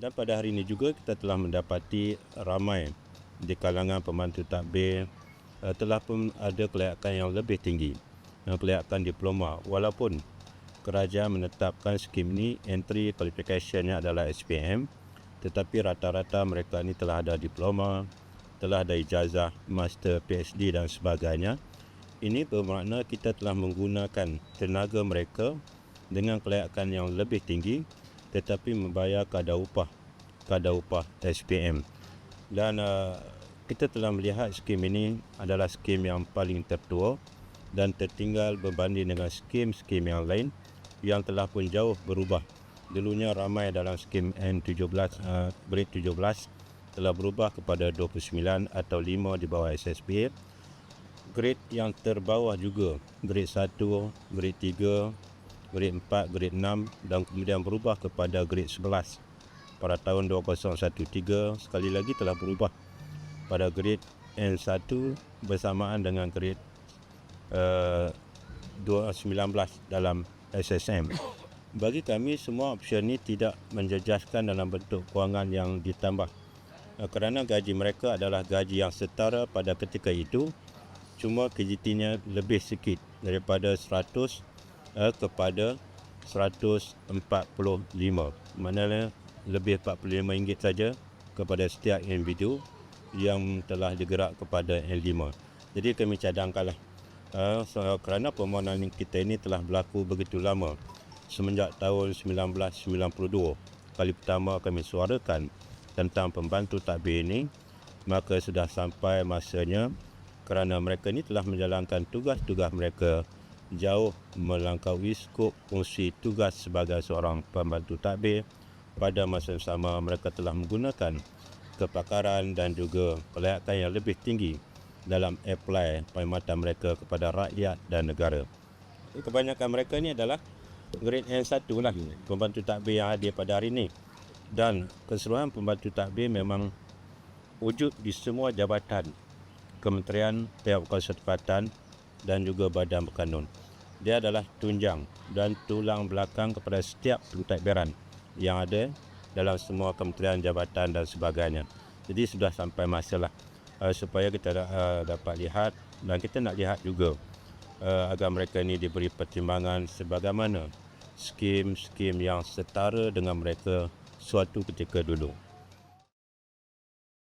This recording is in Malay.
Dan pada hari ini juga kita telah mendapati ramai di kalangan pembantu takbir uh, telah pun ada kelayakan yang lebih tinggi. Uh, kelayakan diploma walaupun kerajaan menetapkan skim ini entry qualificationnya adalah SPM tetapi rata-rata mereka ini telah ada diploma, telah ada ijazah master PhD dan sebagainya. Ini bermakna kita telah menggunakan tenaga mereka dengan kelayakan yang lebih tinggi tetapi membayar kadar upah kadar upah SPM dan uh, kita telah melihat skim ini adalah skim yang paling tertua dan tertinggal berbanding dengan skim-skim yang lain yang telah pun jauh berubah. Dulunya ramai dalam skim N17 uh, grade 17 telah berubah kepada 29 atau 5 di bawah SSP grade yang terbawah juga grade 1 grade 3 grade 4, grade 6 dan kemudian berubah kepada grade 11 pada tahun 2013 sekali lagi telah berubah pada grade N1 bersamaan dengan grade uh, 19 dalam SSM. Bagi kami semua option ini tidak menjejaskan dalam bentuk kewangan yang ditambah uh, kerana gaji mereka adalah gaji yang setara pada ketika itu cuma KGT-nya lebih sikit daripada 100 uh, kepada 145 maknanya lebih RM45 saja kepada setiap individu yang telah digerak kepada N5 jadi kami cadangkanlah uh, so, kerana permohonan kita ini telah berlaku begitu lama semenjak tahun 1992 kali pertama kami suarakan tentang pembantu takbir ini maka sudah sampai masanya kerana mereka ini telah menjalankan tugas-tugas mereka jauh melangkaui skop fungsi tugas sebagai seorang pembantu takbir pada masa yang sama mereka telah menggunakan kepakaran dan juga kelayakan yang lebih tinggi dalam apply perkhidmatan mereka kepada rakyat dan negara. Kebanyakan mereka ini adalah grade N1 lah pembantu takbir yang hadir pada hari ini dan keseluruhan pembantu takbir memang wujud di semua jabatan kementerian, pihak ketepatan dan juga badan berkanun dia adalah tunjang dan tulang belakang kepada setiap pentadbiran yang ada dalam semua kementerian jabatan dan sebagainya. Jadi sudah sampai masalah uh, supaya kita uh, dapat lihat dan kita nak lihat juga uh, agar mereka ini diberi pertimbangan sebagaimana skim-skim yang setara dengan mereka suatu ketika dulu.